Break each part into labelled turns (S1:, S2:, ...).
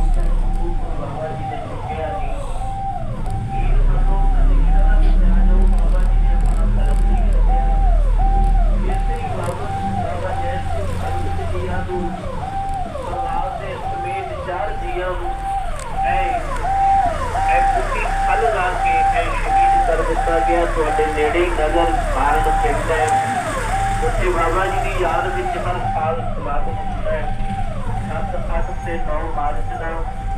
S1: ਬਾਬਾ ਜੀ ਨੇ ਚੁੱਕਿਆ ਨਹੀਂ ਇਹ ਸਾਨੂੰ ਕਦੇ ਕਿਹੜਾ ਵੀ ਆ ਜਾਓ ਬਾਬਾ ਜੀ ਨੇ ਆਪਣਾ ਧਰਮ ਨਹੀਂ ਛੱਡਿਆ ਇਸੇ ਹੀ ਬਾਬਾ ਬਾਬਾ ਜੈ ਸਿੰਘ ਸੰਗਤ ਜੀਆਂ ਨੂੰ ਪਰਿਵਾਰ ਦੇ ਸਮੇਤ ਚਾਰ ਜੀਆਂ ਨੂੰ ਐ ਐ ਕੁੱਤੀ ਖਲ ਲਾ ਕੇ ਐ ਸ਼ਹੀਦ ਕਰ ਦਿੱਤਾ ਗਿਆ ਤੁਹਾਡੇ ਨੇੜੇ ਹੀ ਨਗਰ ਭਾਰਤ ਪਿੰਡ ਹੈ ਉੱਥੇ ਬਾਬਾ ਜੀ ਦੀ ਯਾਦ ਵਿੱਚ ਹਰ ਸਾਲ ਸਮਾਗਮ ਹੁੰਦਾ ਹੈ 7 8 ਤੇ 9 ਮਾਰਚ ਦਾ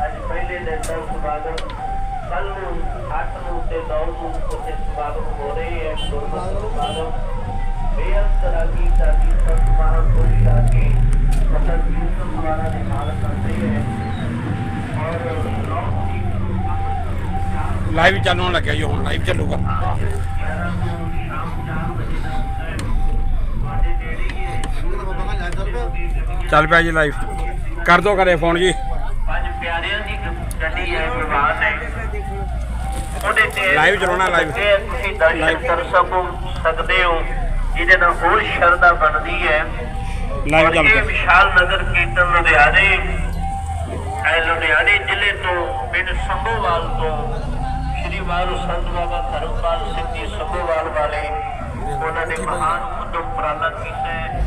S1: ਅੱਜ ਪਹਿਲੇ ਦਿਨ ਦਾ ਸਮਾਗਮ ਕੱਲ ਨੂੰ 8 ਨੂੰ ਤੇ 9 ਨੂੰ ਉੱਥੇ ਸਮਾਗਮ ਹੋ ਰਹੇ ਹੈ ਗੁਰਮਤਿ ਸਮਾਗਮ ਬੇਅੰਤ ਰਾਗੀ ਸਾਡੀ ਸੰਤ ਮਹਾਂਪੁਰਸ਼ ਆ ਕੇ ਮਤਲਬ ਜੀਵਨ ਦੁਆਰਾ ਦੇ ਨਾਲ ਕਰਦੇ ਹੈ ਔਰ ਲੋਕ ਦੀ
S2: ਲਾਈਵ ਚੱਲਣ ਲੱਗਿਆ ਜੀ ਹੁਣ ਲਾਈਵ ਚੱਲੂਗਾ ਚੱਲ ਪਿਆ ਜੀ ਲਾਈਵ ਕਰ ਦੋ ਕਰੇ ਫੋਨ ਜੀ।
S1: ਪੰਜ ਪਿਆਰਿਆਂ ਦੀ ਗੱਡੀ ਹੈ ਪ੍ਰਵਾਨ ਹੈ ਉਹਦੇ ਤੇ
S2: Live ਚਲਾਉਣਾ।
S1: ਤੇ ਤੁਸੀਂ ਦਰਸ਼ਨ ਕਰ ਸਕੋ ਸਕਦੇ ਹੋ ਜਿਹਦੇ ਨਾਲ ਹੋਰ ਸ਼ਰਧਾ ਬਣਦੀ ਹੈ।
S2: ਲਾਈਵ ਚੱਲ
S1: ਵਿਸ਼ਾਲ ਨਗਰ ਕੀਰਤਨ ਲੁਧਿਆਣੇ ਇਹ ਲੁਧਿਆਣੇ ਜ਼ਿਲ੍ਹੇ ਤੋਂ ਪਿੰਡ ਸੰਭੋਵਾਲ ਤੋਂ ਸ਼੍ਰੀ ਵਾਹਿਗੁਰੂ ਸੰਤ ਬਾਬਾ ਧਰਮਪਾਲ ਸਿੰਘ ਜੀ ਸੰਭੋਵਾਲ ਵਾਲੇ ਉਹਨਾਂ ਨੇ ਮਹਾਨ ਉਦਮ ਉਪਰਾਲਾ ਕੀਤਾ ਹੈ।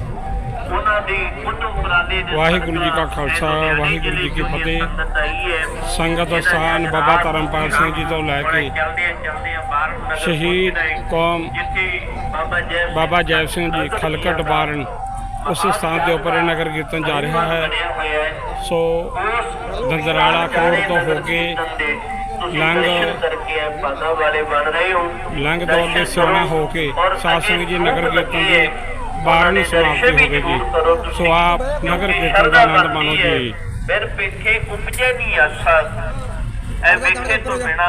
S2: ਵਾਹਿਗੁਰੂ ਜੀ ਕਾ ਖਾਲਸਾ, ਵਾਹਿਗੁਰੂ ਜੀ ਕੀ ਫਤਿਹ।
S1: ਸੰਗਤ
S2: ਸਥਾਨ ਬਾਬਾ ਧਰਮਪਾਲ ਸਿੰਘ ਜੀ ਤੋਂ ਲੈ ਕੇ ਸ਼ਹੀਦ ਕੌਮ
S1: ਬਾਬਾ ਜੈ ਸਿੰਘ
S2: ਜੈ ਖਲਕਟ ਬਾਰਨ ਉਸ ਸਥਾਨ ਦੇ ਉੱਪਰ ਨਗਰ ਕੀਰਤਨ ਜਾ ਰਿਹਾ ਹੈ। ਸੋ ਦੰਦਰਾਲਾ ਕੋਟ ਤੋਂ ਹੋ ਕੇ ਲੰਘ
S1: ਪਾਦਾ ਵਾਲੇ ਬਣ ਰਹੇ ਹੋ।
S2: ਲੰਘ ਦੌਰ ਦੇ ਸਿਆਣਾ ਹੋ ਕੇ ਸਾਧ ਸਿੰਘ ਜੀ ਨਗਰ ਕੀਰਤਨ ਦੀ ਬਾਰਵੀਂ ਸਮਾਪਤੀ ਹੋਵੇਗੀ। ਸੋ ਆਪ ਨਗਰ ਕੀਰਤਨ ਦਾ ਆਨੰਦ ਮਾਣੋ ਜੀ।
S1: ਫਿਰ ਪਿੱਛੇ ਉਪਜੇ ਨਹੀਂ ਆਸਾ। ਐ ਵੇਖੇ ਤੋਂ ਬਿਨਾ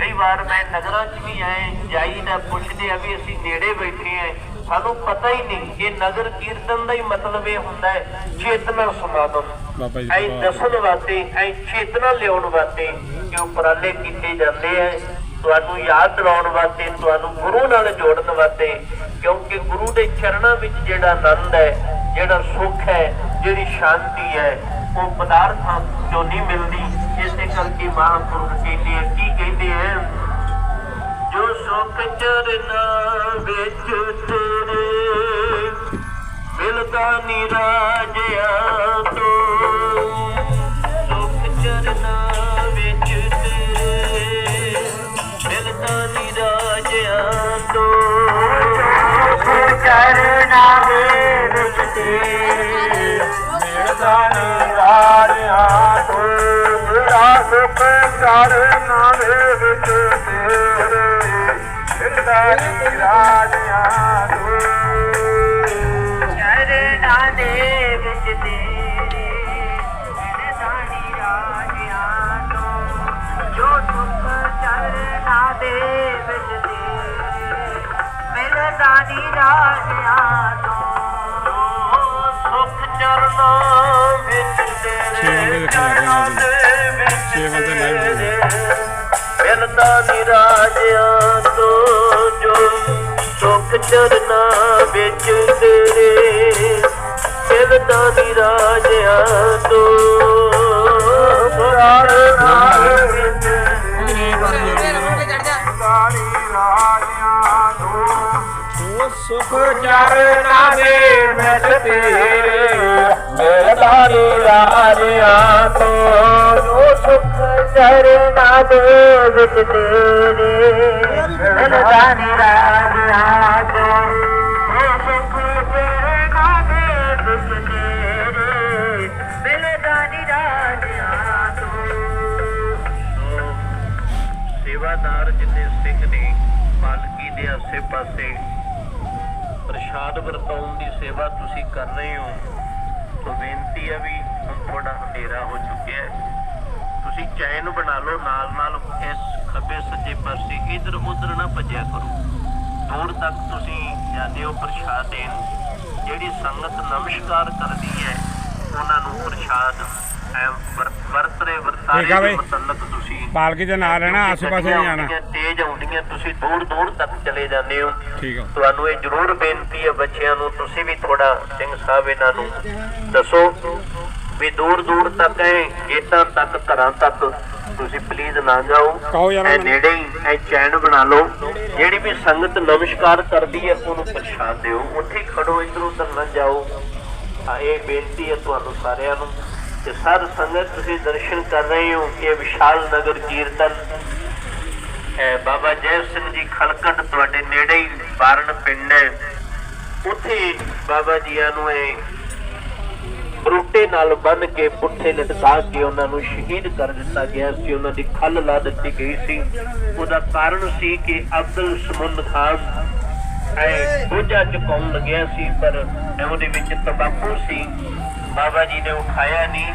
S1: ਕਈ ਵਾਰ ਮੈਂ ਨਗਰਾਂ 'ਚ ਵੀ ਆਏ ਜਾਈਦਾ ਪੁੱਛਦੇ ਆ ਵੀ ਅਸੀਂ ਨੇੜੇ ਬੈਠੇ ਆ। ਸਾਨੂੰ ਪਤਾ ਹੀ ਨਹੀਂ ਇਹ ਨਗਰ ਕੀਰਤਨ ਦਾ ਹੀ ਮਤਲਬ ਇਹ ਹੁੰਦਾ ਹੈ ਚੇਤਨਾ
S2: ਜੀ
S1: ਐ ਦੱਸਣ ਵਾਸਤੇ ਐ ਚੇਤਨਾ ਲਿਆਉਣ ਵਾਸਤੇ ਕਿ ਉਪਰਾਲੇ ਕੀਤੇ ਜਾਂਦੇ ਐ ਤੁਹਾਨੂੰ ਯਾਦ ਦਿਲਾਉਣ ਵਾਸਤੇ, ਤੁਹਾਨੂੰ ਗੁਰੂ ਨਾਲ ਜੋੜਨ ਵਾਸਤੇ, ਕਿਉਂਕਿ ਗੁਰੂ ਦੇ ਚਰਨਾਂ ਵਿੱਚ ਜਿਹੜਾ ਆਨੰਦ ਹੈ, ਜਿਹੜਾ ਸੁੱਖ ਹੈ, ਜਿਹੜੀ ਸ਼ਾਂਤੀ ਹੈ, ਉਹ ਪਦਾਰਥਾਂ ਚੋਂ ਨਹੀਂ ਮਿਲਦੀ। ਇਸੇ ਕਰਕੇ ਮਹਾਂਪੁਰਖ ਕਹਿੰਦੇ ਆ, ਕੀ ਕਹਿੰਦੇ ਆ? ਜੋ ਸੁੱਖ ਚਰਨਾਂ ਵਿੱਚ ਤੇਰੇ ਮਿਲਦਾ ਨਿਰਾਜਿਆ ਤੋਂ। ਸੁੱਖ ਚਰਨਾਂ ਨਿਰਾਜਿਆ ਤੋਂ ਸੁਖ ਚਰਨਾਂ ਵਿੱਚ ਤੇਰੇ ਮਿਲਦਾ ਨਿਰਾਜਿਆ ਤੋਂ ਮੇਰਾ ਸੁਖ ਚਰਨਾਂ ਵਿੱਚ ਤੇਰੇ ਮਿਲਦਾ ਨਿਰਾਜਿਆ ਤੋਂ
S3: ਚਰਨਾਂ ਦੇ ਵਿੱਚ ਤੇਰੇ ਮੇਰੇ ਸਾਡੀ ਰਾਜਿਆਂ ਤੋਂ ਜੋ ਸੁਖ
S1: ਮਿਲਦਾ ਨਿਰਾਜਿਆਂ ਤੋਂ ਜੋ ਸੁਖ ਚਰਨਾਂ ਵਿੱਚ ਤੇਰੇ ਮਿਲਦਾ ਨਿਰਾਜਿਆਂ ਤੋਂ। ਚਰਨਾਂ
S4: ਚਰਨਾਂ ਦੇ ਵਿੱਚ ਤੇਰੇ ਮਿਲਦਾ
S1: ਨਿਰਾਜਿਆਂ ਤੋਂ ਜੋ ਸੁਖ ਚਰਨਾਂ ਦੇ ਵਿੱਚ ਤੇਰੇ ਮਿਲਦਾ ਨਿਰਾਜਿਆਂ ਤੋਂ ਸੇਵਾਦਾਰ ਜਿੰਨੇ ਸਿੰਘ ਨੇ ਪਾਲਕੀ ਦੇ ਆਸੇ ਪਾਸੇ ਪ੍ਰਸ਼ਾਦ ਵਰਤਾਉਣ ਦੀ ਸੇਵਾ ਤੁਸੀਂ ਕਰ ਰਹੇ ਹੋ ਸੋ ਬੇਨਤੀ ਹੈ ਵੀ ਹੁਣ ਥੋੜਾ ਹਨੇਰਾ ਹੋ ਚੁੱਕਿਆ ਹੈ। ਤੁਸੀਂ ਚੈਨ ਬਣਾ ਲਓ ਨਾਲ ਨਾਲ ਇਸ ਖੱਬੇ ਸੱਜੇ ਪਾਸੇ ਇਧਰ ਉਧਰ ਨਾ ਭੱਜਿਆ ਕਰੋ। ਦੂਰ ਤੱਕ ਤੁਸੀਂ ਜਾਂਦੇ ਹੋ ਪ੍ਰਸ਼ਾਦ ਦੇਣ। ਜਿਹੜੀ ਸੰਗਤ ਨਮਸਕਾਰ ਕਰਦੀ ਹੈ ਉਹਨਾਂ ਨੂੰ ਪ੍ਰਸ਼ਾਦ ਵਰਤਰੇ ਵਰਤਾਰੇ ਦੇ। ਮੁਤਲਕ ਤੁਸੀਂ
S2: ਪਾਲਕੀ ਦੇ ਨਾਲ ਰਹਿਣਾ ਆਸੇ ਪਾਸੇ ਨਹੀਂ ਆਣਾ
S1: ਤੇਜ਼ ਆਉਂਦੀਆਂ ਤੁਸੀਂ ਦੂਰ ਦੂਰ ਤੱਕ ਚਲੇ ਜਾਂਦੇ ਹੋ।
S2: ਠੀਕ
S1: ਤੁਹਾਨੂੰ ਇਹ ਜ਼ਰੂਰ ਬੇਨਤੀ ਹੈ ਬੱਚਿਆਂ ਨੂੰ ਤੁਸੀਂ ਵੀ ਥੋੜਾ ਸਿੰਘ ਸਾਹਿਬ ਇਹਨਾਂ ਨੂੰ ਦੱਸੋ। ਵੀ ਦੂਰ ਦੂਰ ਤੱਕ ਹੈ ਗੇਟਾਂ ਤੱਕ ਘਰਾਂ ਤੱਕ। ਤੁਸੀਂ ਪਲੀਜ਼ ਨਾ ਜਾਓ। ਇਹ। ਨੇੜੇ ਹੀ ਇਹ ਚੈਨ ਬਣਾ ਲਓ। ਜਿਹੜੀ ਵੀ ਸੰਗਤ ਨਮਸਕਾਰ ਕਰਦੀ ਹੈ ਉਹਨੂੰ ਪ੍ਰਸ਼ਾਦ ਦਿਓ। ਉੱਥੇ ਖੜੋ ਇਧਰ ਉਧਰ ਨਾ ਜਾਓ। ਆ ਇਹ ਬੇਨਤੀ ਹੈ ਤੁਹਾਨੂੰ ਸਾਰਿਆਂ ਨੂੰ ਕਿ ਸਾਧ ਸੰਗਤ ਤੁਸੀਂ ਦਰਸ਼ਨ ਕਰ ਰਹੇ ਹੋ ਇਹ ਵਿਸ਼ਾਲ ਨਗਰ ਕੀਰਤਨ ਹੈ। ਬਾਬਾ ਜੈ ਸਿੰਘ ਜੀ ਖਲਕਟ ਤੁਹਾਡੇ ਨੇੜੇ ਹੀ ਬਾਰਨ ਪਿੰਡ ਹੈ। ਉੱਥੇ ਬਾਬਾ ਜੀਆਂ ਨੂੰ ਇਹ ਬਰੂਟੇ ਨਾਲ ਬੰਨ ਕੇ ਪੁੱਠੇ ਲਟਕਾ ਕੇ ਉਹਨਾਂ ਨੂੰ ਸ਼ਹੀਦ ਕਰ ਦਿੱਤਾ ਗਿਆ ਸੀ। ਉਹਨਾਂ ਦੀ ਖੱਲ ਲਾ ਦਿੱਤੀ ਗਈ ਸੀ। ਉਹਦਾ ਕਾਰਨ ਸੀ ਕਿ ਅਬਦੁਲ ਸਮੁੰਦ ਖਾਨ ਐ ਬੋਝਾ ਚੁਕਾਉਣ ਲੱਗਿਆ ਸੀ, ਪਰ ਇਹ ਉਹਦੇ ਵਿੱਚ ਤੰਬਾਕੂ ਸੀ। ਬਾਬਾ ਜੀ ਨੇ ਉਠਾਇਆ ਨਹੀਂ।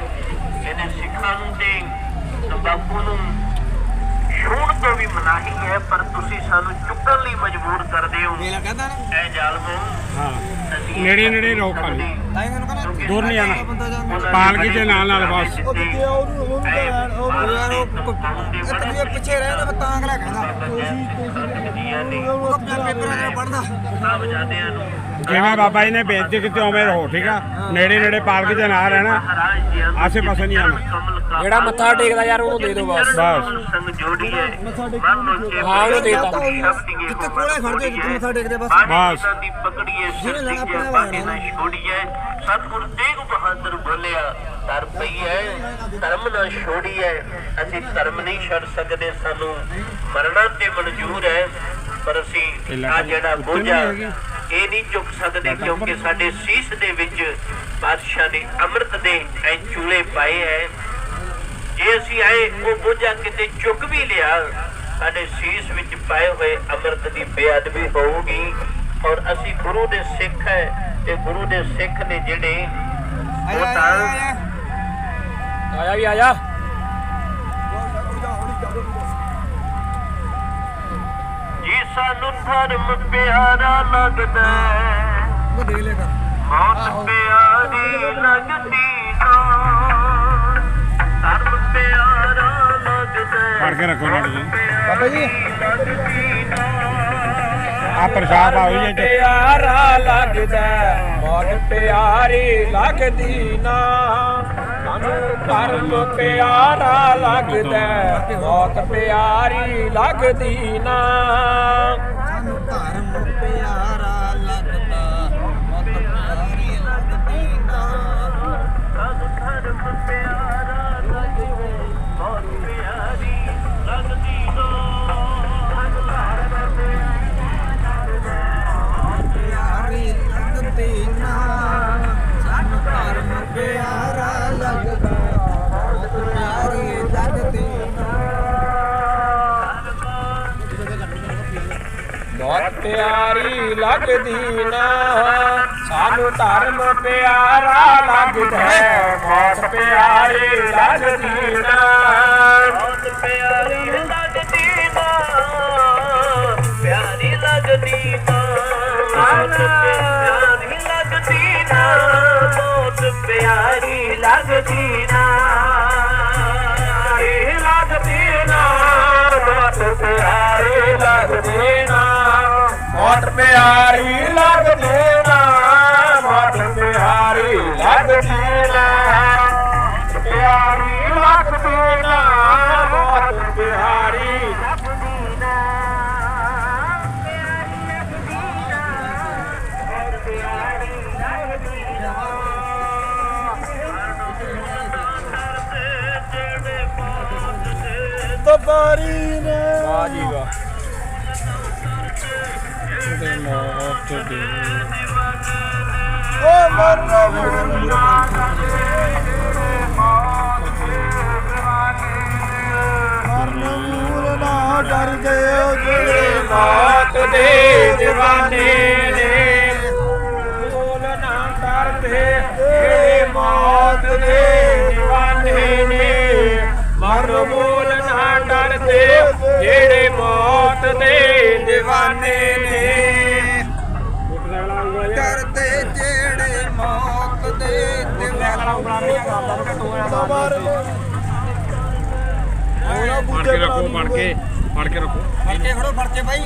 S1: ਇਹਨੇ ਸਿੱਖਾਂ ਨੂੰ ਤੇ ਤੰਬਾਕੂ ਨੂੰ ਛੂਣ ਤੋਂ ਵੀ ਮਨਾਹੀ ਹੈ ਪਰ ਤੁਸੀਂ ਸਾਨੂੰ ਚੁੱਕਣ ਲਈ ਮਜਬੂਰ ਕਰਦੇ ਹੋ
S5: ਮੇਲਾ ਕਹਿੰਦਾ ਨਾ
S1: ਇਹ ਜ਼ਾਲਮੋ
S2: ਹਾਂ ਨੇੜੇ ਨੇੜੇ ਰਹੋ ਖਾਲੀ
S5: ਤਾਂ ਇਹਨਾਂ ਕਹਿੰਦਾ
S2: ਦੂਰ ਨਹੀਂ
S5: ਜਾਂਦਾ
S2: ਪਾਲਕੀ ਦੇ ਨਾਲ ਨਾਲ ਬਸ
S5: ਉਹ ਦਿੱਤੇ ਉਹਨੂੰ ਉਹਨੂੰ ਤਾਂ ਉਹ ਯਾਰ ਉਹ ਪਿੱਛੇ ਰਹਿ ਨਾ ਤਾਂ ਅਗਲਾ ਕਹਿੰਦਾ ਉਹ ਆਪਣਾ ਪੇਪਰਾਂ ਦਾ ਪੜਦਾ
S1: ਆਜ਼ਾਦਿਆਂ ਨੂੰ
S2: ਜਿਵੇਂ ਬਾਬਾ ਜੀ ਨੇ ਬੇਇੱਜ਼ਤੀ ਕੀਤੀ ਉਵੇਂ ਰਹੋ ਠੀਕ ਆ ਨੇੜੇ ਨੇੜੇ ਪਾਲਕੀ ਦੇ ਨਾਲ ਰਹਿਣਾ ਆਸੇ ਪਾਸੇ ਨਹੀਂ ਆਉਣਾ
S6: ਜਿਹੜਾ ਮੱਥਾ ਟੇਕਦਾ ਯਾਰ ਉਹਨੂੰ ਦੇ ਦਿਓ ਬਸ
S2: ਬਸ।
S1: ਸੰਗ ਜੋੜੀ ਹੈ
S6: ਹਾਂ, ਉਹਨੂੰ ਦੇ ਦਿੱਤਾ।
S5: ਜਿੱਥੇ ਕੋਲੇ ਖੜ ਜਾਓ, ਜਿੱਥੇ ਮੱਥਾ ਟੇਕਦੇ ਬਸ।
S2: ਬਸ।
S1: ਦੀ ਪਕੜੀਏ
S5: ਜਿਹਨੇ
S1: ਸਿਰ
S5: ਲੈਣਾ
S1: ਤੇ
S5: ਆਪਣਾ
S1: ਬਾਕੀ
S5: ਲੈਣਾ।
S1: ਨਾ ਛੋੜੀਏ ਸਤਿਗੁਰ ਤੇਗ ਬਹਾਦਰ ਬੋਲਿਆ ਧਰ ਪਈ ਹੈ ਧਰਮ ਨਾ ਛੋੜੀਏ ਅਸੀਂ ਧਰਮ ਨਹੀਂ ਛੱਡ ਸਕਦੇ ਸਾਨੂੰ ਮਰਨਾ ਤੇ ਮਨਜ਼ੂਰ ਹੈ ਪਰ ਅਸੀਂ ਆ ਜਿਹੜਾ ਬੋਝਾ ਇਹ ਨਹੀਂ ਚੁੱਕ ਸਕਦੇ ਕਿਉਂਕਿ ਸਾਡੇ ਸੀਸ ਦੇ ਵਿੱਚ ਬਾਦਸ਼ਾਹ ਨੇ ਅੰਮ੍ਰਿਤ ਦੇ ਐ ਚੂਲੇ ਪਾਏ ਹੈ ਜੇ ਅਸੀਂ ਆਏ ਉਹ ਬੋਝਾ ਕਿਤੇ ਚੁੱਕ ਵੀ ਲਿਆ ਸਾਡੇ ਸੀਸ ਵਿੱਚ ਪਾਏ ਹੋਏ ਅੰਮ੍ਰਿਤ ਦੀ ਬੇਅਦਬੀ ਹੋਊਗੀ। ਔਰ ਅਸੀਂ ਗੁਰੂ ਦੇ ਸਿੱਖ ਹੈ ਤੇ ਗੁਰੂ ਦੇ ਸਿੱਖ ਨੇ ਜਿਹੜੇ ਉਹ ਤਾਂ
S6: ਆਇਆ ਵੀ ਆਇਆ
S1: ਜੀ ਸਾਨੂੰ ਧਰਮ ਪਿਆਰਾ ਲੱਗਦਾ ਮੌਤ ਪਿਆਰੀ ਲੱਗਦੀ ਧਰਮ ਪਿਆਰਾ ਲੱਗਦਾ
S2: ਫੜ ਕੇ ਰੱਖੋ ਨਾਲ ਜੀ।
S5: ਬਾਬਾ ਜੀ।
S2: ਆ ਪ੍ਰਸ਼ਾਦ ਆਓ ਜੀ ਇੱਥੇ।
S6: ਪਿਆਰਾ ਲੱਗਦਾ ਮੌਤ ਪਿਆਰੀ ਲੱਗਦੀ ਨਾ ਸਾਨੂੰ ਪਿਆਰਾ ਲੱਗਦਾ ਮੌਤ ਪਿਆਰੀ ਲੱਗਦੀ ਨਾ।
S1: ਬਹੁਤ ਪਿਆਰੀ ਲੱਗਦੀ ਨਾ। ਸਾਨੂੰ ਧਰਮ
S5: ਪਿਆਰਾ ਲੱਗਦਾ ਮੌਤ ਪਿਆਰੀ ਲੱਗਦੀ ਨਾ।
S6: ਬਹੁਤ ਪਿਆਰੀ ਲੱਗਦੀ ਨਾ। ਪਿਆਰੀ ਲੱਗਦੀ ਨਾ।
S1: ਬਹੁਤ ਪਿਆਰੀ ਲੱਗਦੀ ਨਾ। ਬਹੁਤ ਪਿਆਰੀ ਲੱਗਦੀ ਨਾ। ਪਿਆਰੀ ਲੱਗਦੀ ਨਾ।
S6: ਪਿਆਰੀ ਲੱਗਦੀ ਨਾ ਬਹੁਤ ਪਿਆਰੀ ਲੱਗਦੀ ਨਾ। ਪਿਆਰੀ ਲੱਗਦੀ ਨਾ ਬਹੁਤ ਪਿਆਰੀ
S5: ਤਬਾਰੀ ਨੇ।
S6: ਵਾਹ ਜੀ ਵਾਹ
S2: ਦੇ ਮੌਤ ਦੇ
S5: ਓ ਮਰਨਾ ਬੁਰਾ ਨਾ ਜਿਹੜੇ
S6: ਮੌਤ ਦੇ ਦਿਵਾਨੇ ਮਰਨ ਮੂਰ ਨਾ ਡਰਦੇ ਓ ਜਿਹੜੇ ਮੌਤ ਦੇ ਦਿਵਾਨੇ ਨੇ ਬੋਲ ਨਾ ਕਰਦੇ ਜਿਹੜੇ ਮੌਤ ਦੇ ਦਿਵਾਨੇ ਨੇ ਮਰਨ ਮੂਰ ਨਾ
S5: ਡਰਦੇ ਜਿਹੜੇ ਮੌਤ ਦੇ دیوانے نے
S2: ਫੜ ਕੇ ਰੱਖੋ ਫੜ ਕੇ ਫੜ ਕੇ ਰੱਖੋ।
S5: ਫੜ ਕੇ ਖੜੋ ਫੜ ਕੇ ਭਾਈ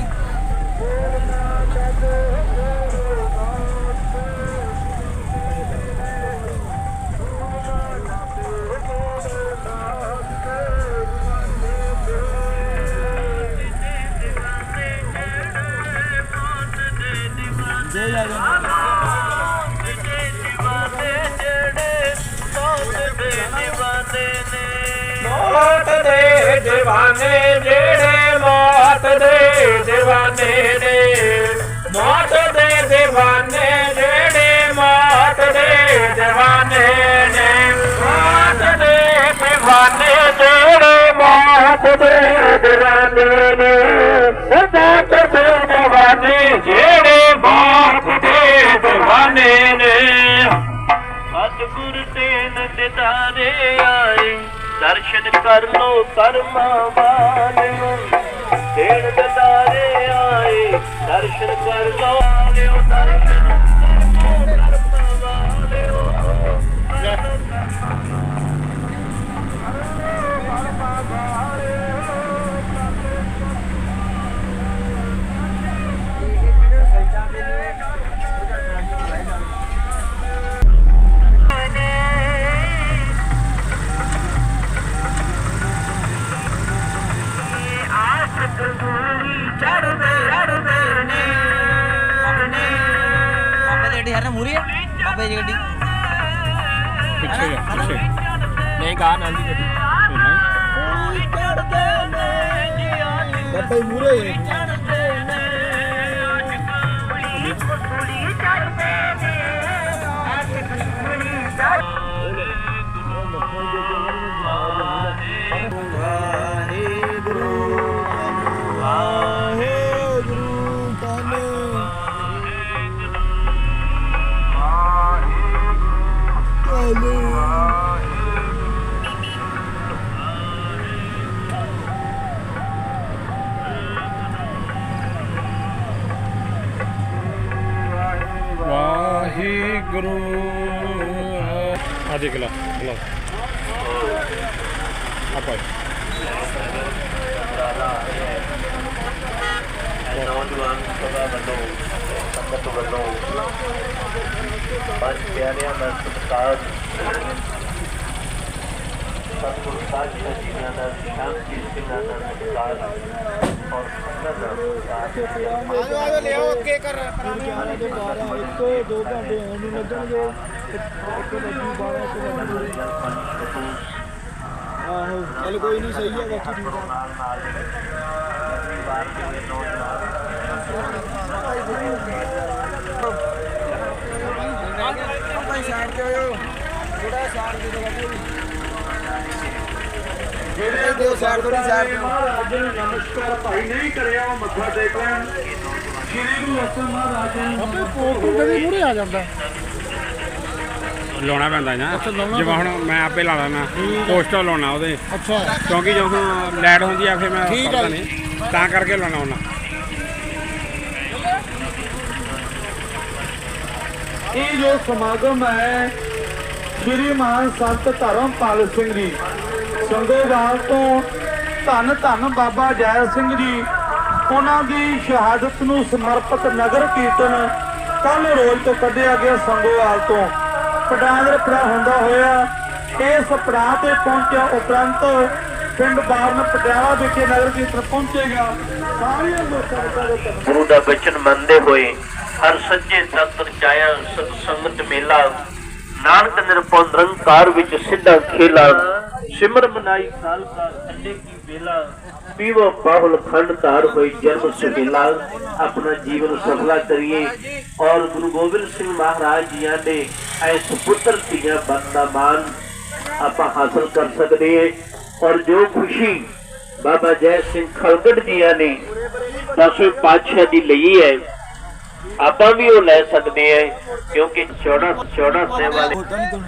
S6: ਖੁਦਰੇ ਦਰਵਾਜ਼ੇ ਨੇ ਉਹਦਾ ਕਦੇ ਨਵਾਜ਼ੇ ਜਿਹੜੇ ਬਾਪ ਦੇ ਦਰਵਾਨੇ ਨੇ
S1: ਸਤਿਗੁਰ ਤੇ ਨੰਦਦਾਰੇ ਆਏ, ਦਰਸ਼ਨ ਕਰ ਲੋ ਕਰਮਾਂ ਵਾਲਿਓ ਤੇਣ ਦਦਾਰੇ ਆਏ, ਦਰਸ਼ਨ ਕਰ ਲੋ ਆਲਿਓ ਦਰਸ਼ਨ।
S5: ਬਾਬੇ ਦੀ ਗੱਡੀ।
S2: ਪਿੱਛੇ ਜਾ ਪਿੱਛੇ।
S6: ਨਹੀਂ ਗਾ ਨਾਂਦੀ ਗੱਡੀ।
S3: ਚੜਦੇ ਨੇ ਜੀ ਆਸ਼ਕ
S5: ਬਾਬੇ ਮੂਰੇ
S3: ਚੜਦੇ
S5: ਵਾਹਿਗੁਰੂ ਵਾਹਿਗੁਰੂ
S1: ਵੱਲੋਂ ਪੰਜ ਪਿਆਰਿਆਂ ਦਾ ਸਤਿਕਾਰ ਸਤਿਗੁਰੂ ਸਾਹਿਬ ਜੀ ਦਾ ਸ਼ਾਂਤੀ ਸਿੰਘਾਂ ਦਾ ਸਤਿਕਾਰ ਔਰ ਸੰਗਤ ਦਾ ਸਤਿਕਾਰ
S5: ਆਜੋ ਆਜੋ ਲਿਆਓ ਅੱਗੇ ਕਰ ਪੁਰਾਣੇ ਦੇ 12 ਇੱਕ ਦੋ ਘੰਟੇ ਆਉਣ ਨੂੰ ਲੱਗਣਗੇ ਇੱਕ ਵੱਜੀ 12 ਇੱਕ ਵੱਜੀ ਆਹੋ ਚੱਲ ਕੋਈ ਨਹੀਂ ਸਹੀ ਹੈ ਬਾਕੀ ਠੀਕ ਆ
S1: ਨਾਲ ਨਾਲ ਪਰਿਵਾਰ ਦੇ ਨੌਜਵਾਨ
S5: ਆਪਾਂ ਸਾਈਡ ਤੇ ਆਇਓ ਜਿਹੜਾ ਸਾਈਡ ਦੇ ਦੋ ਜਿਹੜੇ ਦਿਓ ਸਾਈਡ ਥੋੜੀ ਸਾਈਡ ਤੇ
S4: ਮਹਾਰਾਜ ਨੂੰ ਨਮਸਕਾਰ ਭਾਈ ਨਹੀਂ ਕਰਿਆ ਉਹ ਮੱਥਾ ਟੇਕ ਲੈਣ। ਸ਼੍ਰੀ ਗੁਰੂ ਅਸਲ ਮਹਾਰਾਜ ਨੂੰ
S5: ਕਦੇ ਮੂਰੇ ਆ ਜਾਂਦਾ।
S2: ਲਾਉਣਾ ਪੈਂਦਾ ਨਾ। ਜਿਵੇਂ ਹੁਣ ਮੈਂ ਆਪੇ ਲਾ ਲੈਣਾ ਪੋਸਟਰ ਲਾਉਣਾ ਉਹਦੇ।
S5: ਅੱਛਾ।
S2: ਕਿਉਂਕਿ ਜਦੋਂ ਲਾਈਟ ਹੁੰਦੀ ਆ ਫਿਰ ਮੈਂ ਕਰਦਾ। ਨਹੀਂ। ਤਾਂ ਕਰਕੇ ਲਾਉਣਾ ਉਹਨਾਂ।
S4: ਇਹ ਜੋ ਸਮਾਗਮ ਹੈ ਸ਼੍ਰੀ ਮਾਨ ਸੰਤ ਧਰਮਪਾਲ ਸਿੰਘ ਜੀ। ਸੰਗੋਵਾਲ ਤੋਂ ਧੰਨ ਧੰਨ ਬਾਬਾ ਜੈ ਸਿੰਘ ਜੀ। ਉਹਨਾਂ ਦੀ ਸ਼ਹਾਦਤ ਨੂੰ ਸਮਰਪਿਤ ਨਗਰ ਕੀਰਤਨ ਕੱਲ ਰੋਜ਼ ਤੋਂ ਕੱਢਿਆ ਗਿਆ ਸੰਗੋਵਾਲ ਤੋਂ। ਪਟਾਂਦਰ ਪੜਾ ਹੁੰਦਾ ਹੋਇਆ। ਇਸ ਪੜਾਅ ਤੇ ਪਹੁੰਚਿਆ ਉਪਰੰਤ ਪਿੰਡ ਬਾਰਨ ਪਟਿਆਲਾ ਵਿਖੇ ਨਗਰ ਕੀਰਤਨ ਪਹੁੰਚੇਗਾ। ਸਾਰੀਆਂ ਲੋਕਾਂ ਦੇ
S1: ਗੁਰੂ ਦਾ ਬਚਨ ਮੰਨਦੇ ਹੋਏ ਹਰ ਸੱਜੇ ਤਤ ਰਚਾਇਆ ਸੰਗਤ ਮੇਲਾ ਨਾਨਕ ਨਿਰਪਉ ਨਿਰੰਕਾਰ ਵਿੱਚ ਸਿੱਧਾ ਖੇਲਾ। ਸਿਮਰ ਮਨਾਈ ਸਾਲ ਕਾ ਅੰਡੇ ਕੀ ਵੇਲਾ। ਪੀਵੋ ਬਾਹੁਲ ਖੰਡ ਧਾਰ ਹੋਈ ਜਨਮ ਸੁਹੇਲਾ। ਆਪਣਾ ਜੀਵਨ ਸਫਲਾ ਕਰੀਏ। ਔਰ ਗੁਰੂ ਗੋਬਿੰਦ ਸਿੰਘ ਮਹਾਰਾਜ ਜੀਆਂ ਦੇ ਐਸ ਪੁੱਤਰ ਧੀਆਂ ਬੰਦਾ ਮਾਨ, ਆਪਾਂ ਹਾਸਲ ਕਰ ਸਕਦੇ ਹਾਂ ਔਰ ਜੋ ਖੁਸ਼ੀ ਬਾਬਾ ਜੈ ਸਿੰਘ ਖਲਗੜ ਜੀਆਂ ਨੇ ਦਸਵੇਂ ਪਾਤਸ਼ਾਹ ਦੀ ਲਈ ਹੈ ਆਪਾਂ ਵੀ ਉਹ ਲੈ ਸਕਦੇ ਹਾਂ ਕਿਉਂਕਿ ਚੌੜਾ ਚੌੜਾ ਸੇ ਵਾਲੇ
S5: ਹੋਤਾ ਨਹੀਂ ਤੂੰ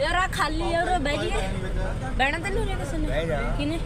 S7: ਯਾਰ ਆ ਖਾਲੀ ਆ ਉਹ ਬਹਿ ਜੀਏ ਬਹਿਣਾ ਤੇ ਨਹੀਂ ਕਿਸੇ ਨੇ
S5: ਜਾ।
S7: ਕਿਨੇ